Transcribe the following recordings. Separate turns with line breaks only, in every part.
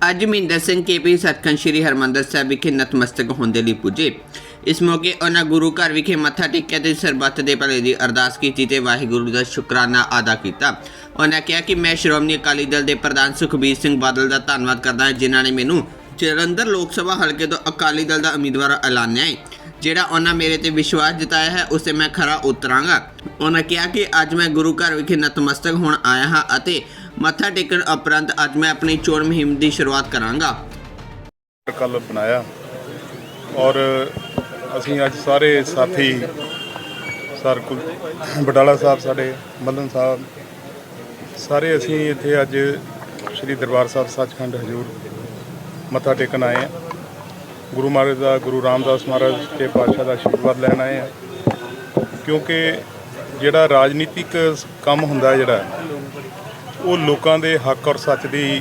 ਅੱਜ ਮਹਿੰਦਰ ਸਿੰਘ ਕੇਪੀ ਸਤਖੰਡ ਸ੍ਰੀ ਹਰਮੰਦਰ ਸਾਹਿਬ ਵਿਖੇ ਨਤਮਸਤਕ ਹੋਣ ਦੇ ਲਈ ਪੁੱਜੇ। ਇਸ ਮੌਕੇ ਉਹਨਾਂ ਗੁਰੂ ਘਰ ਵਿਖੇ ਮੱਥਾ ਟੇਕਿਆ ਤੇ ਸਰਬੱਤ ਦੇ ਭਲੇ ਦੀ ਅਰਦਾਸ ਕੀਤੀ ਤੇ ਵਾਹਿਗੁਰੂ ਦਾ ਸ਼ੁਕਰਾਨਾ ਅਦਾ ਕੀਤਾ। ਉਹਨਾਂ ਕਿਹਾ ਕਿ ਮੈਂ ਸ਼੍ਰੋਮਣੀ ਅਕਾਲੀ ਦਲ ਦੇ ਪ੍ਰਧਾਨ ਸੁਖਬੀਰ ਸਿੰਘ ਬਾਦਲ ਦਾ ਧੰਨਵਾਦ ਕਰਦਾ ਹਾਂ, ਜਿਨ੍ਹਾਂ ਨੇ ਮੈਨੂੰ ਜਲੰਧਰ ਲੋਕ ਸਭਾ ਹਲਕੇ ਤੋਂ ਅਕਾਲੀ ਦਲ ਦਾ ਉਮੀਦਵਾਰ ਐਲਾਨਿਆ ਹੈ। ਜਿਹੜਾ ਉਹਨਾਂ ਮੇਰੇ ਤੇ ਵਿਸ਼ਵਾਸ ਜਤਾਇਆ ਹੈ, ਉਸੇ ਮੈਂ ਖਰਾ ਉਤਰਾਂਗਾ। ਉਹਨਾਂ ਕਿਹਾ ਕਿ ਅੱਜ ਮੈਂ ਗੁਰੂ ਘਰ ਵਿਖੇ ਨਤਮਸਤਕ ਹੋਣ ਆਇਆ ਹਾਂ ਅਤੇ ਮੱਥਾ ਟੇਕਣ ਉਪਰੰਤ ਅੱਜ ਮੈਂ ਆਪਣੀ ਚੋਣ ਮੁਹਿੰਮ ਦੀ ਸ਼ੁਰੂਆਤ ਕਰਾਂਗਾ।
ਕੱਲ ਬਣਾਇਆ ਔਰ ਅਸੀਂ ਅੱਜ ਸਾਰੇ ਸਾਥੀ, ਸਰ ਕੁਲ ਬਟਾਲਾ ਸਾਹਿਬ, ਸਾਡੇ ਮੱਲਨ ਸਾਹਿਬ, ਸਾਰੇ ਅਸੀਂ ਇੱਥੇ ਅੱਜ ਸ੍ਰੀ ਦਰਬਾਰ ਸਾਹਿਬ ਸੱਚਖੰਡ ਹਜੂਰ ਮੱਥਾ ਟੇਕਣ ਆਏ ਹਾਂ। ਗੁਰੂ ਮਹਾਰਾਜ ਦਾ, ਗੁਰੂ ਰਾਮਦਾਸ ਮਹਾਰਾਜ ਦੇ ਪਾਤਸ਼ਾਹ ਦਾ ਆਸ਼ੀਰਵਾਦ ਲੈਣ ਆਏ ਹਾਂ ਕਿਉਂਕਿ ਜਿਹੜਾ ਰਾਜਨੀਤਿਕ ਕੰਮ ਹੁੰਦਾ ਜਿਹੜਾ, ਉਹ ਲੋਕਾਂ ਦੇ ਹੱਕ ਔਰ ਸੱਚ ਦੀ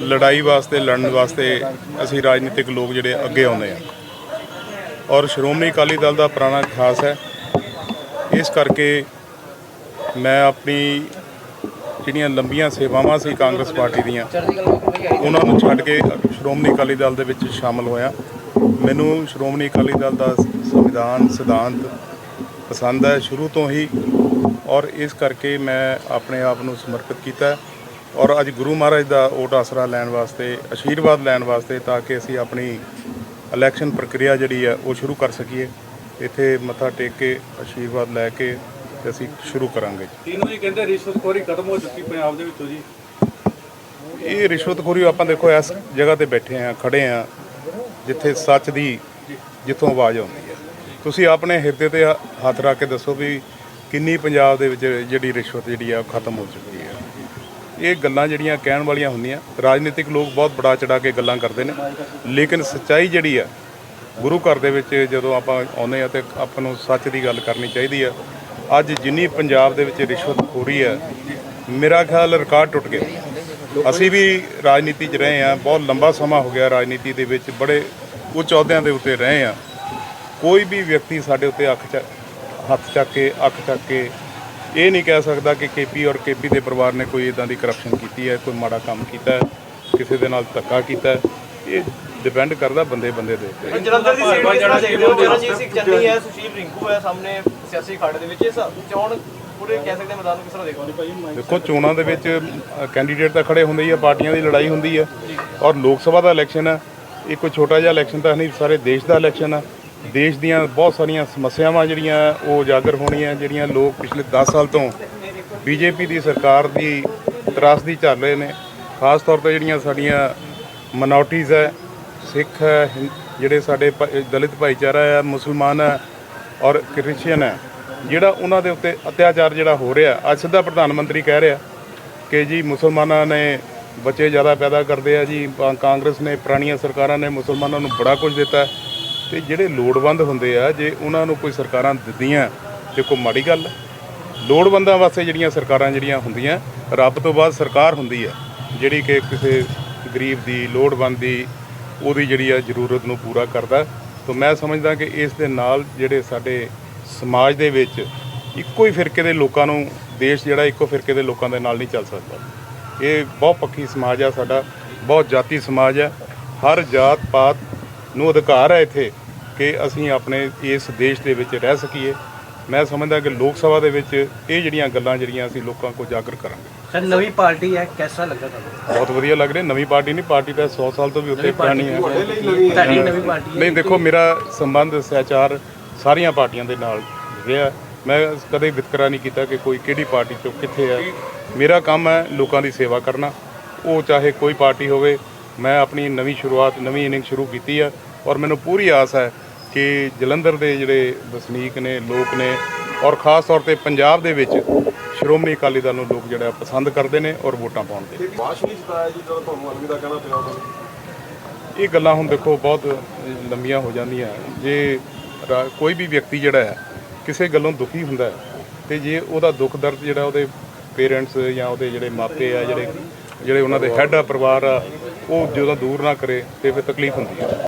ਲੜਾਈ ਵਾਸਤੇ, ਲੜਨ ਵਾਸਤੇ ਅਸੀਂ ਰਾਜਨੀਤਿਕ ਲੋਕ ਜਿਹੜੇ ਅੱਗੇ ਆਉਂਦੇ ਆ। ਔਰ ਸ਼੍ਰੋਮਣੀ ਅਕਾਲੀ ਦਲ ਦਾ ਪੁਰਾਣਾ ਇਤਿਹਾਸ ਹੈ। ਇਸ ਕਰਕੇ ਮੈਂ ਆਪਣੀ ਜਿਹੜੀਆਂ ਲੰਬੀਆਂ ਸੇਵਾਵਾਂ ਸੀ ਕਾਂਗਰਸ ਪਾਰਟੀ ਦੀਆਂ, ਉਹਨਾਂ ਨੂੰ ਛੱਡ ਕੇ ਸ਼੍ਰੋਮਣੀ ਅਕਾਲੀ ਦਲ ਦੇ ਵਿੱਚ ਸ਼ਾਮਲ ਹੋਇਆ। ਮੈਨੂੰ ਸ਼੍ਰੋਮਣੀ ਅਕਾਲੀ ਦਲ ਦਾ ਸੰਵਿਧਾਨ ਸਿਧਾਂਤ ਪਸੰਦ ਹੈ, ਸ਼ੁਰੂ ਤੋਂ ਹੀ, ਔਰ ਇਸ ਕਰਕੇ ਮੈਂ ਆਪਣੇ ਆਪ ਨੂੰ ਸਮਰਪਿਤ ਕੀਤਾ ਔਰ ਅੱਜ ਗੁਰੂ ਮਹਾਰਾਜ ਦਾ ਓਟ ਆਸਰਾ ਲੈਣ ਵਾਸਤੇ ਆਸ਼ੀਰਵਾਦ ਲੈਣ ਵਾਸਤੇ ਤਾਂ ਕਿ ਅਸੀਂ ਆਪਣੀ ਇਲੈਕਸ਼ਨ ਪ੍ਰਕਿਰਿਆ ਜਿਹੜੀ ਹੈ ਉਹ ਸ਼ੁਰੂ ਕਰ ਸਕੀਏ। ਇੱਥੇ ਮੱਥਾ ਟੇਕ ਕੇ ਆਸ਼ੀਰਵਾਦ ਲੈ ਕੇ ਤੇ ਅਸੀਂ ਸ਼ੁਰੂ ਕਰਾਂਗੇ
ਤੀਨੋਂ ਜੀ ਕਹਿੰਦੇ ਰਿਸ਼ਵਤਖੋਰੀ ਖਤਮ ਹੋ ਚੁੱਕੀ ਪੰਜਾਬ ਦੇ ਵਿੱਚੋਂ ਜੀ?
ਇਹ ਰਿਸ਼ਵਤਖੋਰੀ ਆਪਾਂ ਦੇਖੋ ਇਸ ਜਗ੍ਹਾ ਤੇ ਬੈਠੇ ਆ ਖੜੇ ਆ ਜਿੱਥੇ ਸੱਚ ਦੀ ਜਿੱਥੋਂ ਆਵਾਜ਼ ਆਉਂਦੀ ਹੈ। ਤੁਸੀਂ ਆਪਣੇ ਹਿਰਦੇ ਤੇ ਹ- ਹੱਥ ਰੱਖ ਕੇ ਦੱਸੋ ਵੀ ਕਿੰਨੀ ਪੰਜਾਬ ਦੇ ਵਿੱਚ ਜਿਹੜੀ ਰਿਸ਼ਵਤ ਜਿਹੜੀ ਆ ਖਤਮ ਹੋ ਚੁੱਕੀ ਹੈ। ਇਹ ਗੱਲਾਂ ਜਿਹੜੀਆਂ ਕਹਿਣ ਵਾਲੀਆਂ ਹੁੰਦੀਆਂ ਰਾਜਨੀਤਿਕ ਲੋਕ ਬਹੁਤ ਬੜਾ ਚੜਾ ਕੇ ਗੱਲਾਂ ਕਰਦੇ ਨੇ ਲੇਕਿਨ ਸੱਚਾਈ ਜਿਹੜੀ ਆ ਗੁਰੂ ਘਰ ਦੇ ਵਿੱਚ ਜਦੋਂ ਆਪਾਂ ਆਉਂਦੇ ਆ ਤੇ ਆਪਾਂ ਨੂੰ ਸੱਚ ਦੀ ਗੱਲ ਕਰਨੀ ਚਾਹੀਦੀ ਆ ਅੱਜ ਜਿੰਨੀ ਪੰਜਾਬ ਦੇ ਵਿੱਚ ਰਿਸ਼ਵਤ ਖੋਰੀ ਹੈ, ਮੇਰਾ ਖਿਆਲ ਰਿਕਾਰਡ ਟੁੱਟ ਗਿਆ। ਅਸੀਂ ਵੀ ਰਾਜਨੀਤੀ 'ਚ ਰਹੇ ਆ ਬਹੁਤ ਲੰਬਾ ਸਮਾਂ ਹੋ ਗਿਆ ਰਾਜਨੀਤੀ ਦੇ ਵਿੱਚ, ਬੜੇ ਉੱਚ ਅਹੁਦਿਆਂ ਦੇ ਉੱਤੇ ਰਹੇ ਆ ਕੋਈ ਵੀ ਵਿਅਕਤੀ ਸਾਡੇ ਉੱਤੇ ਅੱਖ ਚ, ਹੱਥ ਚੱਕ ਕੇ, ਅੱਖ ਚੱਕ ਕੇ ਇਹ ਨਹੀਂ ਕਹਿ ਸਕਦਾ ਕਿ ਕੇਪੀ ਔਰ ਕੇਪੀ ਦੇ ਪਰਿਵਾਰ ਨੇ ਕੋਈ ਇਦਾਂ ਦੀ ਕਰਪਸ਼ਨ ਕੀਤੀ ਹੈ, ਕੋਈ ਮਾੜਾ ਕੰਮ ਕੀਤਾ ਹੈ, ਕਿਸੇ ਦੇ ਨਾਲ ਧੱਕਾ ਕੀਤਾ ਹੈ। ਇਹ ਡਿਪੈਂਡ ਕਰਦਾ ਬੰਦੇ ਬੰਦੇ ਦੇ ਉੱਤੇ।
ਜਲੰਧਰ ਦੀ ਸੀਟ ਕਿਸ ਤਰ੍ਹਾਂ ਦੇਖਦੇ ਹੋ? ਚਰਨਜੀਤ ਸਿੰਘ ਚੰਨੀ ਹੈ, ਸੁਸ਼ੀਲ ਰਿੰਕੂ ਹੈ ਸਾਹਮਣੇ। ਸਿਆਸੀ ਖਾੜੇ ਦੇ ਵਿੱਚ ਇਹ ਸਭ ਚੋਣ ਪੂਰੇ ਕਹਿ ਸਕਦੇ ਮੈਦਾਨ ਨੂੰ ਕਿਸ ਤਰ੍ਹਾਂ ਦੇਖਦੇ ਹੋ
ਦੇਖੋ ਚੋਣਾਂ ਦੇ ਵਿੱਚ ਕੈਂਡੀਡੇਟ ਤਾਂ ਖੜੇ ਹੁੰਦੇ ਹੀ ਆ ਪਾਰਟੀਆਂ ਦੀ ਲੜਾਈ ਹੁੰਦੀ ਹੈ ਔਰ ਲੋਕ ਸਭਾ ਦਾ ਇਲੈਕਸ਼ਨ ਹੈ ਇਹ ਕੋਈ ਛੋਟਾ ਜਿਹਾ ਇਲੈਕਸ਼ਨ ਤਾਂ ਨਹੀਂ ਸਾਰੇ ਦੇਸ਼ ਦਾ ਇਲੈਕਸ਼ਨ ਹੈ ਦੇਸ਼ ਦੀਆਂ ਬਹੁਤ ਸਾਰੀਆਂ ਸਮੱਸਿਆਵਾਂ ਜਿਹੜੀਆਂ ਉਹ ਉਜਾਗਰ ਹੋਣੀਆਂ ਜਿਹੜੀਆਂ ਲੋਕ ਪਿਛਲੇ 10 ਸਾਲ ਤੋਂ ਬੀਜੇਪੀ ਦੀ ਸਰਕਾਰ ਦੀ ਤਰਾਸਦੀ ਝੱਲ ਰਹੇ ਨੇ। ਖਾਸ ਤੌਰ ਤੇ ਜਿਹੜੀਆਂ ਸਾਡੀਆਂ ਮਨੋਰਟੀਜ਼ ਹੈ ਸਿੱਖ ਹੈ ਜਿਹੜੇ ਸਾਡੇ ਦਲਿਤ ਭਾਈਚਾਰਾ ਹੈ ਮੁਸਲਮਾਨ ਹੈ ਔਰ ਕ੍ਰਿਸਚੀਅਨ ਹੈ, ਜਿਹੜਾ ਉਹਨਾਂ ਦੇ ਉੱਤੇ ਅਤਿਆਚਾਰ ਜਿਹੜਾ ਹੋ ਰਿਹਾ, ਅੱਜ ਸਿੱਧਾ ਪ੍ਰਧਾਨ ਮੰਤਰੀ ਕਹਿ ਰਿਹਾ ਕਿ ਜੀ ਮੁਸਲਮਾਨਾਂ ਨੇ ਬੱਚੇ ਜ਼ਿਆਦਾ ਪੈਦਾ ਕਰਦੇ ਆ ਜੀ ਕਾਂਗਰਸ ਨੇ, ਪੁਰਾਣੀਆਂ ਸਰਕਾਰਾਂ ਨੇ ਮੁਸਲਮਾਨਾਂ ਨੂੰ ਬੜਾ ਕੁਝ ਦਿੱਤਾ। ਤੇ ਜਿਹੜੇ ਲੋੜਵੰਦ ਹੁੰਦੇ ਆ, ਜੇ ਉਹਨਾਂ ਨੂੰ ਕੋਈ ਸਰਕਾਰਾਂ ਦਿੰਦੀਆਂ ਤੇ ਕੋਈ ਮਾੜੀ ਗੱਲ ਲੋੜਵੰਦਾਂ ਵਾਸਤੇ ਜਿਹੜੀਆਂ ਸਰਕਾਰਾਂ ਜਿਹੜੀਆਂ ਹੁੰਦੀਆਂ, ਰੱਬ ਤੋਂ ਬਾਅਦ ਸਰਕਾਰ ਹੁੰਦੀ ਹੈ ਜਿਹੜੀ ਕਿ ਕਿਸੇ ਗਰੀਬ ਦੀ, ਲੋੜਵੰਦ ਦੀ, ਉਹਦੀ ਜਿਹੜੀ ਆ ਜ਼ਰੂਰਤ ਨੂੰ ਪੂਰਾ ਕਰਦਾ। ਤਾਂ ਮੈਂ ਸਮਝਦਾ ਕਿ ਇਸ ਦੇ ਨਾਲ ਜਿਹੜੇ ਸਾਡੇ ਸਮਾਜ ਦੇ ਵਿੱਚ ਇੱਕੋ ਹੀ ਫਿਰਕੇ ਦੇ ਲੋਕਾਂ ਨੂੰ ਦੇਸ਼ ਜਿਹੜਾ ਇੱਕੋ ਫਿਰਕੇ ਦੇ ਲੋਕਾਂ ਦੇ ਨਾਲ ਨਹੀਂ ਚੱਲ ਸਕਦਾ। ਇਹ ਬਹੁਤ ਪੱਖੀ ਸਮਾਜ ਆ ਸਾਡਾ, ਬਹੁਤ ਜਾਤੀ ਸਮਾਜ ਹੈ ਹਰ ਜਾਤ ਪਾਤ ਨੂੰ ਅਧਿਕਾਰ ਹੈ ਇੱਥੇ ਕਿ ਅਸੀਂ ਆਪਣੇ ਇਸ ਦੇਸ਼ ਦੇ ਵਿੱਚ ਰਹਿ ਸਕੀਏ। ਮੈਂ ਸਮਝਦਾ ਕਿ ਲੋਕ ਸਭਾ ਦੇ ਵਿੱਚ ਇਹ ਜਿਹੜੀਆਂ ਗੱਲਾਂ ਜਿਹੜੀਆਂ ਅਸੀਂ ਲੋਕਾਂ ਕੋਲ ਜਾਗਰ ਕਰਾਂਗੇ।
ਸਰ ਨਵੀਂ ਪਾਰਟੀ ਹੈ ਕਿਹਦਾ ਲੱਗਾ ਤੁਹਾਨੂੰ?
ਬਹੁਤ ਵਧੀਆ ਲੱਗ ਰਿਹਾ ਨਵੀਂ ਪਾਰਟੀ ਨਹੀਂ ਪਾਰਟੀ ਤਾਂ 100 ਸਾਲ ਤੋਂ ਵੀ ਉੱਤੇ ਪੁਰਾਣੀ ਹੈ।
ਤੁਹਾਡੀ ਨਵੀਂ ਪਾਰਟੀ
ਨਹੀਂ ਦੇਖੋ ਮੇਰਾ ਸੰਬੰਧ ਸਹਿਚਾਰ ਸਾਰੀਆਂ ਪਾਰਟੀਆਂ ਦੇ ਨਾਲ ਰਿਹਾ। ਮੈਂ ਕਦੇ ਵਿਤਕਰਾ ਨਹੀਂ ਕੀਤਾ ਕਿ ਕੋਈ ਕਿਹੜੀ ਪਾਰਟੀ ਚੋਂ ਕਿੱਥੇ ਹੈ। ਮੇਰਾ ਕੰਮ ਹੈ ਲੋਕਾਂ ਦੀ ਸੇਵਾ ਕਰਨਾ। ਉਹ ਚਾਹੇ ਕੋਈ ਪਾਰਟੀ ਹੋਵੇ ਮੈਂ ਆਪਣੀ ਨਵੀਂ ਸ਼ੁਰੂਆਤ ਨਵੀਂ ਇਨਿੰਗ ਸ਼ੁਰੂ ਕੀਤੀ ਹੈ ਔਰ ਮੈਨੂੰ ਪੂਰੀ ਆਸ ਹੈ ਕਿ ਜਲੰਧਰ ਦੇ ਜਿਹੜੇ ਵਸਨੀਕ ਨੇ ਲੋਕ ਨੇ ਔਰ ਖਾਸ ਤੌਰ ਤੇ ਪੰਜਾਬ ਦੇ ਵਿੱਚ ਸ਼੍ਰੋਮਣੀ ਅਕਾਲੀ ਦਲ ਨੂੰ ਲੋਕ ਜਿਹੜਾ ਪਸੰਦ ਕਰਦੇ ਨੇ ਔਰ ਵੋਟਾਂ ਪਾਉਂਦੇ
ਬਾਸ਼ ਨਹੀਂ ਜਿਤਾਇਆ ਜੀ ਜਦੋਂ ਤੁਹਾਨੂੰ ਅਲਵਿਦਾ ਕਹਿਣਾ ਪਿਆ ਉਦੋਂ।
ਇਹ ਗੱਲਾਂ ਹੁਣ ਦੇਖੋ ਬਹੁਤ ਲੰਬੀਆਂ ਹੋ ਜਾਂਦੀਆਂ। ਜੇ ਕੋਈ ਵੀ ਵਿਅਕਤੀ ਜਿਹੜਾ ਹੈ ਕਿਸੇ ਗੱਲੋਂ ਦੁਖੀ ਹੁੰਦਾ ਹੈ ਤੇ ਜੇ ਉਹਦਾ ਦੁੱਖ ਦਰਦ ਜਿਹੜਾ ਉਹਦੇ ਪੇਰੈਂਟਸ ਜਾਂ ਉਹਦੇ ਜਿਹੜੇ ਮਾਪੇ ਆ ਜਿਹੜੇ ਜਿਹੜੇ ਉਹਨਾਂ ਦੇ ਹੈੱਡ ਆ ਪਰਿਵਾਰ ਆ ਉਹ ਜਦੋਂ ਦੂਰ ਨਾ ਕਰੇ ਤੇ ਫਿਰ ਤਕਲੀਫ ਹੁੰਦੀ ਹੈ।